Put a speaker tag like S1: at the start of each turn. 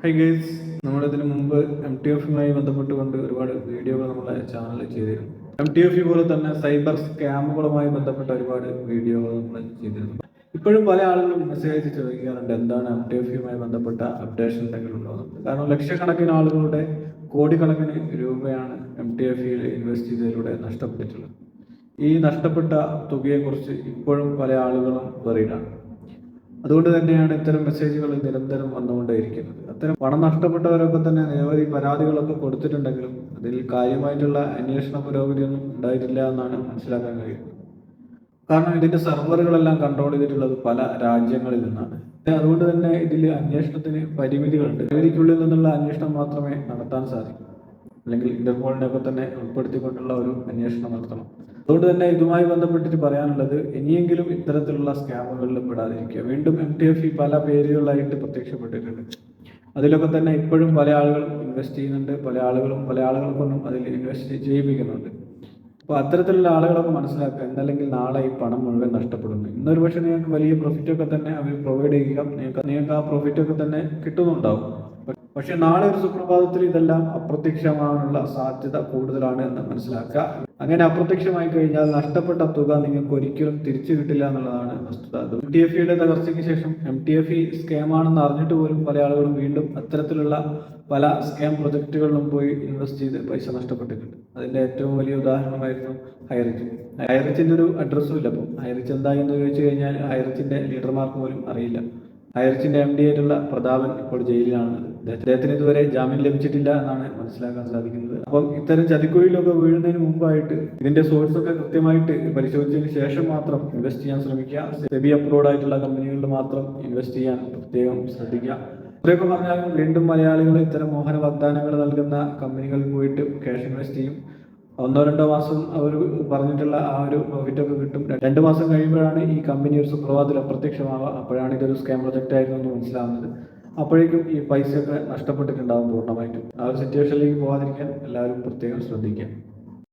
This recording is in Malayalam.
S1: ഹൈ ഗൈസ് നമ്മളിതിന് മുമ്പ് എം ടി എഫുമായി ബന്ധപ്പെട്ടുകൊണ്ട് ഒരുപാട് വീഡിയോകൾ നമ്മളെ ചാനലിൽ ചെയ്തിരുന്നു. എം ടി എഫ് പോലെ തന്നെ സൈബർ സ്കാമുകളുമായി ബന്ധപ്പെട്ട ഒരുപാട് വീഡിയോകൾ നമ്മൾ ചെയ്തിരുന്നു. ഇപ്പോഴും പല ആളുകളും മെസ്സേജ് ചോദിക്കാറുണ്ട് എന്താണ് എം ടി എഫുമായി ബന്ധപ്പെട്ട അപ്ഡേഷൻ എന്തെങ്കിലും ഉണ്ടോ കാരണം ലക്ഷക്കണക്കിന് ആളുകളുടെ കോടിക്കണക്കിന് രൂപയാണ് എം ടി എഫിൽ ഇൻവെസ്റ്റ് ചെയ്തതിലൂടെ നഷ്ടപ്പെട്ടിട്ടുള്ളത്. ഈ നഷ്ടപ്പെട്ട തുകയെക്കുറിച്ച് ഇപ്പോഴും പല ആളുകളും വെറിയിലാണ് അതുകൊണ്ട് തന്നെയാണ് ഇത്തരം മെസ്സേജുകൾ നിരന്തരം വന്നുകൊണ്ടേയിരിക്കുന്നത്. അത്തരം പണം നഷ്ടപ്പെട്ടവരൊക്കെ തന്നെ നിരവധി പരാതികളൊക്കെ കൊടുത്തിട്ടുണ്ടെങ്കിലും അതിൽ കാര്യമായിട്ടുള്ള അന്വേഷണ പുരോഗതിയൊന്നും ഉണ്ടായിട്ടില്ല എന്നാണ് മനസ്സിലാക്കാൻ കഴിയുന്നത്. കാരണം ഇതിന്റെ സെർവറുകളെല്ലാം കൺട്രോൾ ചെയ്തിട്ടുള്ളത് പല രാജ്യങ്ങളിൽ നിന്നാണ്. അതുകൊണ്ട് തന്നെ ഇതിൽ അന്വേഷണത്തിന് പരിമിതികളുണ്ട്. പരിമിതിക്കുള്ളിൽ നിന്നുള്ള അന്വേഷണം മാത്രമേ നടത്താൻ സാധിക്കൂ. അല്ലെങ്കിൽ ഇന്റർപോളിനെ ഒക്കെ തന്നെ ഉൾപ്പെടുത്തിക്കൊണ്ടുള്ള ഒരു അന്വേഷണം നടത്തണം. അതുകൊണ്ട് തന്നെ ഇതുമായി ബന്ധപ്പെട്ടിട്ട് പറയാനുള്ളത് ഇനിയെങ്കിലും ഇത്തരത്തിലുള്ള സ്കാമുകളിൽ പെടാതിരിക്കുക. വീണ്ടും എം ടി എഫ് പല പേരുകളായിട്ട് പ്രത്യക്ഷപ്പെട്ടിട്ടുണ്ട്. അതിലൊക്കെ തന്നെ ഇപ്പോഴും പല ആളുകളും ഇൻവെസ്റ്റ് ചെയ്യുന്നുണ്ട്. പല ആളുകളും പല ആളുകൾക്കൊന്നും അതിൽ ഇൻവെസ്റ്റ് ചെയ്യിപ്പിക്കുന്നുണ്ട്. അപ്പോൾ അത്തരത്തിലുള്ള ആളുകളൊക്കെ മനസ്സിലാക്കുക എന്തല്ലെങ്കിൽ നാളെ ഈ പണം മുഴുവൻ നഷ്ടപ്പെടുന്നു. ഇന്നൊരു പക്ഷേ നിങ്ങൾക്ക് വലിയ പ്രോഫിറ്റ് ഒക്കെ തന്നെ അവർ പ്രൊവൈഡ് ചെയ്യുക. നിങ്ങൾക്ക് നിങ്ങൾക്ക് ആ പ്രോഫിറ്റ് ഒക്കെ തന്നെ കിട്ടുന്നുണ്ടാവും. പക്ഷെ നാളെ ഒരു സുപ്രഭാതത്തിൽ ഇതെല്ലാം അപ്രത്യക്ഷമാകാനുള്ള സാധ്യത കൂടുതലാണ് എന്ന് മനസ്സിലാക്കുക. അങ്ങനെ അപ്രത്യക്ഷമായി കഴിഞ്ഞാൽ നഷ്ടപ്പെട്ട തുക നിങ്ങൾക്ക് ഒരിക്കലും തിരിച്ചു കിട്ടില്ല എന്നുള്ളതാണ് വസ്തുത. എം ടി എഫ് ഇയുടെ തകർച്ചയ്ക്ക് ശേഷം M T F E scam ആണെന്ന് അറിഞ്ഞിട്ട് പോലും പല ആളുകളും വീണ്ടും അത്തരത്തിലുള്ള പല സ്കാം പ്രൊജക്ടുകളിലും പോയി ഇൻവെസ്റ്റ് ചെയ്ത് പൈസ നഷ്ടപ്പെട്ടിട്ടുണ്ട്. അതിന്റെ ഏറ്റവും വലിയ ഉദാഹരണമായിരുന്നു ഹൈറിച്ച്. ഹൈറിച്ചിന്റെ ഒരു അഡ്രസ്സും ഇല്ല അപ്പം ഹൈറിച്ച് എന്താ എന്ന് ചോദിച്ചു കഴിഞ്ഞാൽ ഹൈറിച്ചിന്റെ ലീഡർമാർക്ക് പോലും അറിയില്ല. ഹൈറിച്ചിന്റെ എം ഡി ആയിട്ടുള്ള പ്രതാപൻ ഇപ്പോൾ ജയിലിലാണ് അദ്ദേഹത്തിന് ഇതുവരെ ജാമ്യം ലഭിച്ചിട്ടില്ല എന്നാണ് മനസ്സിലാക്കാൻ സാധിക്കുന്നത്. അപ്പം ഇത്തരം ചതിക്കുഴിയിലൊക്കെ വീഴുന്നതിന് മുമ്പായിട്ട് ഇതിന്റെ സോഴ്സ് ഒക്കെ കൃത്യമായിട്ട് പരിശോധിച്ചതിന് ശേഷം മാത്രം ഇൻവെസ്റ്റ് ചെയ്യാൻ ശ്രമിക്കുക. സെബി അപ്രൂവ്ഡ് ആയിട്ടുള്ള കമ്പനികളിൽ മാത്രം ഇൻവെസ്റ്റ് ചെയ്യാൻ പ്രത്യേകം ശ്രദ്ധിക്കുക. ഇത്രയൊക്കെ പറഞ്ഞാൽ വീണ്ടും മലയാളികൾ ഇത്തരം മോഹന വാഗ്ദാനങ്ങൾ നൽകുന്ന കമ്പനികളിൽ പോയിട്ട് ക്യാഷ് ഇൻവെസ്റ്റ് ചെയ്യും. ഒന്നോ രണ്ടോ മാസം അവർ പറഞ്ഞിട്ടുള്ള ആ ഒരു പ്രോഫിറ്റ് ഒക്കെ കിട്ടും. രണ്ട് മാസം കഴിയുമ്പോഴാണ് ഈ കമ്പനി ഒരു സുപ്രഭാതത്തിൽ അപ്രത്യക്ഷമാവുക. അപ്പോഴാണ് ഇതൊരു സ്കാം പ്രൊജക്റ്റ് ആയിരുന്നു എന്ന് മനസ്സിലാവുന്നത്. അപ്പോഴേക്കും ഈ പൈസയൊക്കെ നഷ്ടപ്പെട്ടിട്ടുണ്ടാവും പൂർണമായിട്ടും. ആ ഒരു സിറ്റുവേഷനിലേക്ക് പോകാതിരിക്കാൻ എല്ലാവരും പ്രത്യേകം ശ്രദ്ധിക്കുക.